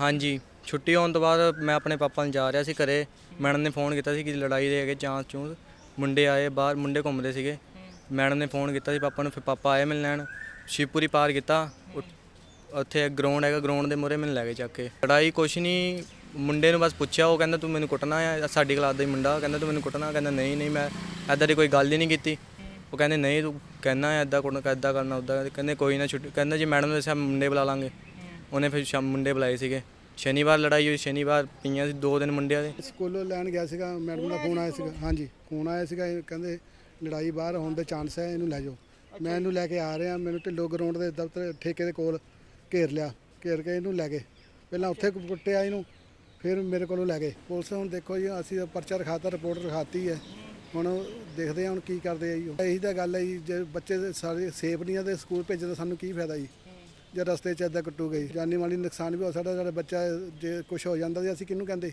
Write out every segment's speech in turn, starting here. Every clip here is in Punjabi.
ਹਾਂਜੀ, ਛੁੱਟੀ ਹੋਣ ਤੋਂ ਬਾਅਦ ਮੈਂ ਆਪਣੇ ਪਾਪਾ ਨੂੰ ਜਾ ਰਿਹਾ ਸੀ ਘਰੇ। ਮੈਡਮ ਨੇ ਫੋਨ ਕੀਤਾ ਸੀ ਕਿ ਲੜਾਈ ਦੇ ਹੈਗੇ ਚਾਂਸ ਚੂੰਸ। ਮੁੰਡੇ ਆਏ, ਬਾਹਰ ਮੁੰਡੇ ਘੁੰਮਦੇ ਸੀਗੇ। ਮੈਡਮ ਨੇ ਫੋਨ ਕੀਤਾ ਸੀ ਪਾਪਾ ਨੂੰ, ਫਿਰ ਪਾਪਾ ਆਏ ਮਿਲਣ। ਲੈਣ ਸ਼ਿਵਪੁਰੀ ਪਾਰ ਕੀਤਾ। ਉੱਥੇ ਗਰਾਊਂਡ ਹੈਗਾ ਗਰਾਊਂਡ ਦੇ ਮੂਹਰੇ ਮੈਨੂੰ ਲੈ ਕੇ ਚੱਕ ਕੇ। ਲੜਾਈ ਕੁਛ ਨਹੀਂ ਮੁੰਡੇ ਨੂੰ ਬਸ ਪੁੱਛਿਆ, ਉਹ ਕਹਿੰਦਾ, ਤੂੰ ਮੈਨੂੰ ਕੁੱਟਣਾ ਆ ਸਾਡੀ ਕਲਾਸ ਦਾ ਹੀ ਮੁੰਡਾ। ਕਹਿੰਦਾ, ਤੂੰ ਮੈਨੂੰ ਕੁੱਟਣਾ? ਕਹਿੰਦਾ, ਨਹੀਂ ਨਹੀਂ, ਮੈਂ ਐਦਾਂ ਦੀ ਕੋਈ ਗੱਲ ਹੀ ਨਹੀਂ ਕੀਤੀ। ਉਹ ਕਹਿੰਦੇ, ਨਹੀਂ, ਤੂੰ ਕਹਿਣਾ ਐਦਾਂ ਕੁੱਟਣਾ ਐਦਾਂ ਕਰਨਾ ਉਦਾਂ ਕਹਿੰਦੇ, ਕੋਈ ਨਾ, ਛੁੱਟੀ ਕਹਿੰਦਾ, ਜੀ ਮੈਡਮ ਨੇ ਸਾਨੂੰ ਮੁੰਡੇ ਬੁਲਾ ਲਾਂਗੇ। ਉਹਨੇ ਫਿਰ ਸ਼ਾਮ ਮੁੰਡੇ ਬੁਲਾਏ ਸੀਗੇ। ਸ਼ਨੀਵਾਰ ਲੜਾਈ ਹੋਈ, ਸ਼ਨੀਵਾਰ ਪਈਆਂ ਸੀ, ਦੋ ਦਿਨ ਮੁੰਡਿਆਂ ਦੇ। ਸਕੂਲੋਂ ਲੈਣ ਗਿਆ ਸੀਗਾ, ਮੈਡਮ ਦਾ ਫੋਨ ਆਇਆ ਸੀਗਾ। ਹਾਂਜੀ, ਫੋਨ ਆਇਆ ਸੀਗਾ, ਇਹ ਕਹਿੰਦੇ ਲੜਾਈ ਬਾਹਰ ਹੋਣ ਦੇ ਚਾਂਸ ਹੈ, ਇਹਨੂੰ ਲੈ ਜਾਓ। ਮੈਂ ਇਹਨੂੰ ਲੈ ਕੇ ਆ ਰਿਹਾ, ਮੈਨੂੰ ਢਿੱਲੋ ਗਰਾਊਂਡ ਦੇ ਦਫ਼ਤਰ ਠੇਕੇ ਦੇ ਕੋਲ ਘੇਰ ਲਿਆ, ਘੇਰ ਕੇ ਇਹਨੂੰ ਲੈ ਗਏ। ਪਹਿਲਾਂ ਉੱਥੇ ਕੁੱਟਿਆ ਇਹਨੂੰ, ਫਿਰ ਮੇਰੇ ਕੋਲੋਂ ਲੈ ਗਏ। ਪੁਲਿਸ ਹੁਣ ਦੇਖੋ ਜੀ, ਅਸੀਂ ਤਾਂ ਪਰਚਾ ਰਖਾਤਾ, ਰਿਪੋਰਟ ਰਖਾਤੀ ਹੈ। ਹੁਣ ਦੇਖਦੇ ਹਾਂ ਹੁਣ ਕੀ ਕਰਦੇ ਆ ਜੀ ਇਹੀ ਤਾਂ ਗੱਲ ਹੈ ਜੀ, ਜੇ ਬੱਚੇ ਸਾਰੇ ਸੇਫ ਨਹੀਂ ਆ ਤੇ ਸਕੂਲ ਭੇਜੇ ਤਾਂ ਸਾਨੂੰ ਕੀ ਫਾਇਦਾ ਜੀ? ਜੇ ਰਸਤੇ 'ਚ ਇੱਦਾਂ ਕੱਟੂ ਗਈ। ਜਾਨੀ ਮਾਲੀ ਨੁਕਸਾਨ ਵੀ ਹੋ ਸਕਦਾ ਸਾਡਾ ਬੱਚਾ ਜੇ ਕੁਝ ਹੋ ਜਾਂਦਾ ਤੇ ਅਸੀਂ ਕਿਹਨੂੰ ਕਹਿੰਦੇ?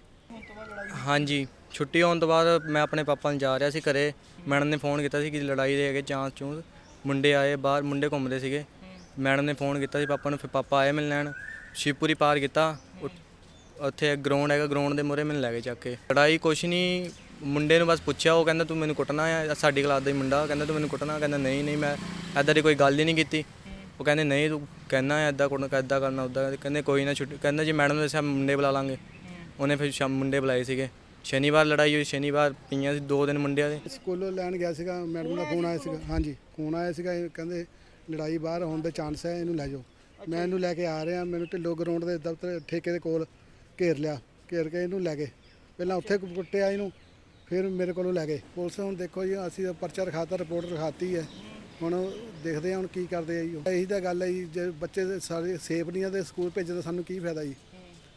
ਹਾਂਜੀ, ਛੁੱਟੀ ਹੋਣ ਤੋਂ ਬਾਅਦ ਮੈਂ ਆਪਣੇ ਪਾਪਾ ਨੂੰ ਜਾ ਰਿਹਾ ਸੀ ਘਰੇ। ਮੈਡਮ ਨੇ ਫੋਨ ਕੀਤਾ ਸੀ ਕਿ ਲੜਾਈ ਦੇ ਹੈਗੇ ਚਾਂਸ ਚੂੰਸ। ਮੁੰਡੇ ਆਏ ਬਾਹਰ, ਮੁੰਡੇ ਘੁੰਮਦੇ ਸੀਗੇ। ਮੈਡਮ ਨੇ ਫੋਨ ਕੀਤਾ ਸੀ ਪਾਪਾ ਨੂੰ, ਫਿਰ ਪਾਪਾ ਆਏ ਮਿਲ ਲੈਣ ਸ਼ਿਵਪੁਰੀ ਪਾਰ ਕੀਤਾ। ਉੱਥੇ ਗਰਾਊਂਡ ਹੈਗਾ ਗਰਾਊਂਡ ਦੇ ਮੂਹਰੇ ਮੈਨੂੰ ਲੈ ਕੇ ਚੱਕ ਕੇ। ਲੜਾਈ ਕੁਛ ਨਹੀਂ ਮੁੰਡੇ ਨੂੰ ਬਸ ਪੁੱਛਿਆ, ਉਹ ਕਹਿੰਦਾ ਤੂੰ ਮੈਨੂੰ ਕੁੱਟਣਾ ਆ ਸਾਡੀ ਕਲਾਸ ਦਾ ਹੀ ਮੁੰਡਾ। ਕਹਿੰਦਾ ਤੂੰ ਮੈਨੂੰ ਕੁੱਟਣਾ ਕਹਿੰਦਾ ਨਹੀਂ ਨਹੀਂ ਮੈਂ ਐਦਾਂ ਦੀ ਕੋਈ ਗੱਲ ਹੀ ਨਹੀਂ ਕੀਤੀ। ਉਹ ਕਹਿੰਦੇ ਨਹੀਂ ਤੂੰ ਕਹਿਣਾ ਐਦਾਂ ਕੁੱਟਣਾ ਐਦਾਂ ਕਰਨਾ ਉਦਾਂ ਕਹਿੰਦੇ ਕੋਈ ਨਾ ਛੁੱਟੀ ਕਹਿੰਦਾ ਜੀ ਮੈਡਮ ਨੇ ਸਾਨੂੰ ਮੁੰਡੇ ਬੁਲਾ ਲਾਂਗੇ। ਉਹਨੇ ਫਿਰ ਸ਼ਾਮ ਮੁੰਡੇ ਬੁਲਾਏ ਸੀਗੇ। ਸ਼ਨੀਵਾਰ ਲੜਾਈ ਹੋਈ ਸ਼ਨੀਵਾਰ ਪਈਆਂ ਸੀ ਦੋ ਦਿਨ ਮੁੰਡਿਆਂ ਦੇ। ਸਕੂਲੋਂ ਲੈਣ ਗਿਆ ਸੀਗਾ ਮੈਡਮ ਦਾ ਫੋਨ ਆਇਆ ਸੀਗਾ। ਹਾਂਜੀ ਫੋਨ ਆਇਆ ਸੀਗਾ ਇਹ ਕਹਿੰਦੇ ਲੜਾਈ ਬਾਹਰ ਹੋਣ ਦੇ ਚਾਂਸ ਹੈ ਇਹਨੂੰ ਲੈ ਜਾਓ। ਮੈਂ ਇਹਨੂੰ ਲੈ ਕੇ ਆ ਰਿਹਾ ਮੈਨੂੰ ਢਿੱਲੋ ਗਰਾਊਂਡ ਦੇ ਦਫ਼ਤਰ ਠੇਕੇ ਦੇ ਕੋਲ ਘੇਰ ਲਿਆ। ਘੇਰ ਕੇ ਇਹਨੂੰ ਲੈ ਗਏ। ਪਹਿਲਾਂ ਉੱਥੇ ਕੁੱਟਿਆ ਇਹਨੂੰ ਫਿਰ ਮੇਰੇ ਕੋਲੋਂ ਲੈ ਗਏ। ਪੁਲਿਸ ਹੁਣ ਦੇਖੋ ਜੀ ਅਸੀਂ ਪਰਚਾ ਰਖਾਤਾ ਰਿਪੋਰਟ ਰਖਾਤੀ ਹੈ। ਹੁਣ ਦੇਖਦੇ ਹਾਂ ਹੁਣ ਕੀ ਕਰਦੇ ਆ ਜੀ। ਇਹੀ ਤਾਂ ਗੱਲ ਹੈ ਜੀ ਜੇ ਬੱਚੇ ਦੇ ਸਾਰੇ ਸੇਫ ਨਹੀਂ ਆ ਤੇ ਸਕੂਲ ਭੇਜਣ ਦਾ ਸਾਨੂੰ ਕੀ ਫਾਇਦਾ ਜੀ?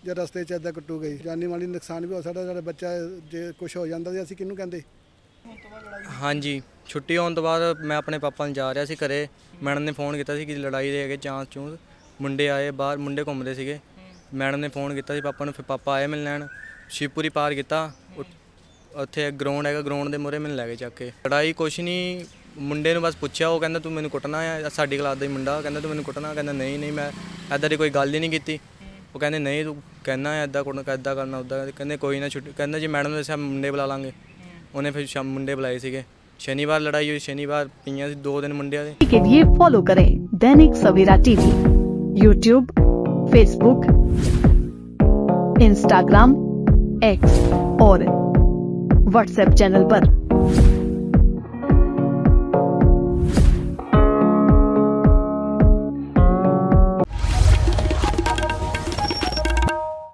ਜੇ ਰਸਤੇ 'ਚ ਇੱਦਾਂ ਕੱਟੂ ਗਈ ਜਾਨੀ ਮਾਲੀ ਨੁਕਸਾਨ ਵੀ ਹੋ ਸਕਦਾ ਸਾਡਾ ਬੱਚਾ ਜੇ ਕੁਝ ਹੋ ਜਾਂਦਾ ਤੇ ਅਸੀਂ ਕਿਹਨੂੰ ਕਹਿੰਦੇ? ਹਾਂਜੀ ਛੁੱਟੀ ਹੋਣ ਤੋਂ ਬਾਅਦ ਮੈਂ ਆਪਣੇ ਪਾਪਾ ਨੂੰ ਜਾ ਰਿਹਾ ਸੀ ਘਰੇ। ਮੈਡਮ ਨੇ ਫੋਨ ਕੀਤਾ ਸੀ ਕਿ ਲੜਾਈ ਦੇ ਹੈਗੇ ਚਾਂਸ ਚੂੰਸ। ਮੁੰਡੇ ਆਏ ਬਾਹਰ ਮੁੰਡੇ ਘੁੰਮਦੇ ਸੀਗੇ। ਮੈਡਮ ਨੇ ਫੋਨ ਕੀਤਾ ਸੀ ਪਾਪਾ ਨੂੰ ਫਿਰ ਪਾਪਾ ਆਏ ਮਿਲਣ। ਲੈਣ ਸ਼ਿਵਪੁਰੀ ਪਾਰ ਕੀਤਾ। ਉੱਥੇ ਗਰਾਊਂਡ ਹੈਗਾ ਗਰਾਊਂਡ ਦੇ ਮੂਹਰੇ ਮੈਨੂੰ ਲੈ ਕੇ ਚੱਕ ਕੇ। ਲੜਾਈ ਕੁਛ ਨਹੀਂ ਮੁੰਡੇ ਨੂੰ ਬਸ ਪੁੱਛਿਆ ਉਹ ਕਹਿੰਦਾ ਤੂੰ ਮੈਨੂੰ ਕੁੱਟਣਾ ਆ ਸਾਡੀ ਕਲਾਸ ਦਾ ਹੀ ਮੁੰਡਾ ਕਹਿੰਦਾ ਤੂੰ ਮੈਨੂੰ ਕੁੱਟਣਾ ਕਹਿੰਦਾ ਨਹੀਂ ਨਹੀਂ ਮੈਂ ਐਦਾਂ ਦੀ ਕੋਈ ਗੱਲ ਹੀ ਨਹੀਂ ਕੀਤੀ ਉਹ ਕਹਿੰਦੇ ਨਹੀਂ ਤੂੰ ਕਹਿਣਾ ਐਦਾਂ ਕੁੱਟਣਾ ਐਦਾਂ ਕਰਨਾ ਉਦਾਂ ਕਹਿੰਦੇ ਕੋਈ ਨਾ ਛੁੱਟੀ ਕਹਿੰਦਾ ਜੀ ਮੈਡਮ ਨੇ ਸਾਨੂੰ ਮੁੰਡੇ ਬੁਲਾ ਲਾਂਗੇ ਉਹਨੇ ਫਿਰ ਸ਼ਾਮ ਮੁੰਡੇ ਬੁਲਾਏ ਸੀਗੇ ਸ਼ਨੀਵਾਰ ਲੜਾਈ ਹੋਈ ਸ਼ਨੀਵਾਰ ਪਈਆਂ ਸੀ ਦੋ ਦਿਨ ਮੁੰਡਿਆਂ ਦੇ के लिए फॉलो करें Dainik Savera TV YouTube Facebook Instagram X और व्हाट्सएप चैनल पर।